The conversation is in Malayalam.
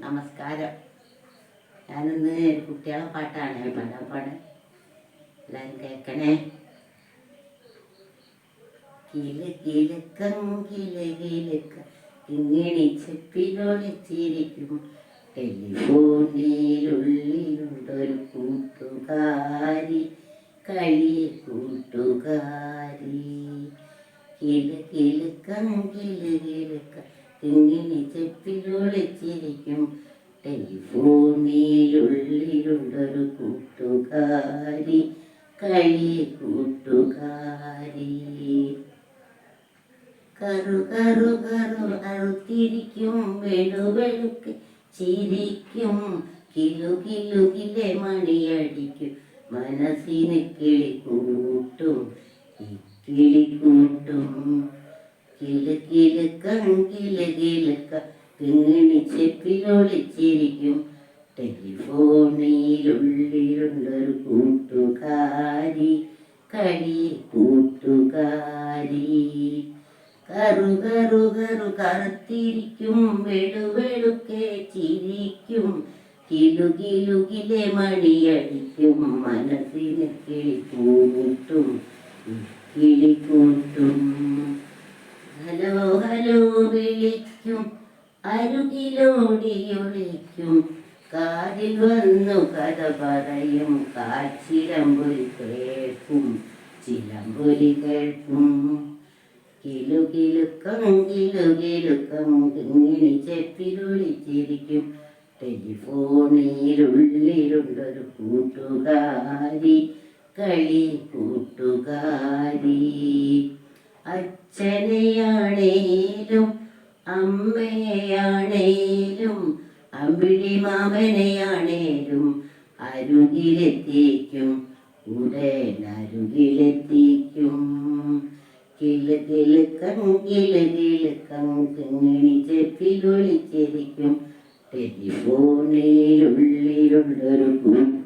നമസ്കാരം. ഞാനിന്ന് കുട്ടികളെ പാട്ടാണ് പാടാൻ പാട് എല്ലാവരും കേൾക്കണേ കിലുക്ക ഇങ്ങനെ ചെപ്പിലൊളിച്ചിരിക്കും. ടെലിഫോണിലുള്ളിലുണ്ടൊരു കൂട്ടുകാരി. കളി കൂട്ടുകാരി. കിൽ കിലുക്ക. ഇങ്ങനെ ചെപ്പിലൊളിച്ചിരിക്കും. ടെലിഫോണിലുള്ളിലുണ്ടൊരു കൂട്ടുകാരി കളി കൂട്ടുകാരി. കറു കറു കറു അറുത്തിരിക്കും വെളുവെളുക്ക് ചിരിക്കും. കിലു കിലു കിലെ മണിയടിക്കും. മനസ്സിന് കിളി കൂട്ടും. കിളി കൂട്ടും കിളു കിലുക്കം കിളു കിലുക്ക കിങ്ങിണി ചെപ്പിലൊളിച്ചിരിക്കും ടെലിഫോണിലുള്ളിലുണ്ടൊരു കൂട്ടുകാരി കളി കൂട്ടുകാരി. കറു കറു കറു കറുത്തിരിക്കും വെളുവെളുക്കെ ചിരിക്കും. കിലുകിലുകിലെ കിലു കിലെ മണിയടിക്കും മനസ്സിന് കിളി കൂട്ടും. ഹലോ വിളിക്കും അരുകിലോടി ഒളിക്കും കാതിൽ വന്നു കഥ പറയും കാച്ചിലമ്പൊലി കേൾക്കും ചിലമ്പൊലി കേൾക്കും. കിലു കിലുക്കം കിലു കിലുക്കം കിങ്ങിണി ചെപ്പിലൊളിച്ചിരിക്കും ടെലിഫോണിലുള്ളിലുണ്ടൊരു കൂട്ടുകാരി കളി കൂട്ടുകാരി. അച്ഛനെയാണേലും അമ്മയെയാണേലും അമ്പിളി മാമനെയാണേലും അരുകിലെത്തിക്കും ഉടൻ അരുകിലെത്തിക്കും കിളു കിളുക്കം കിളു കിളുക്കം കിങ്ങിണി ചെപ്പിലൊളിച്ചിരിക്കും. ടെലിഫോണിലുള്ളിലുള്ളൊരു കൂട്ടുകാരി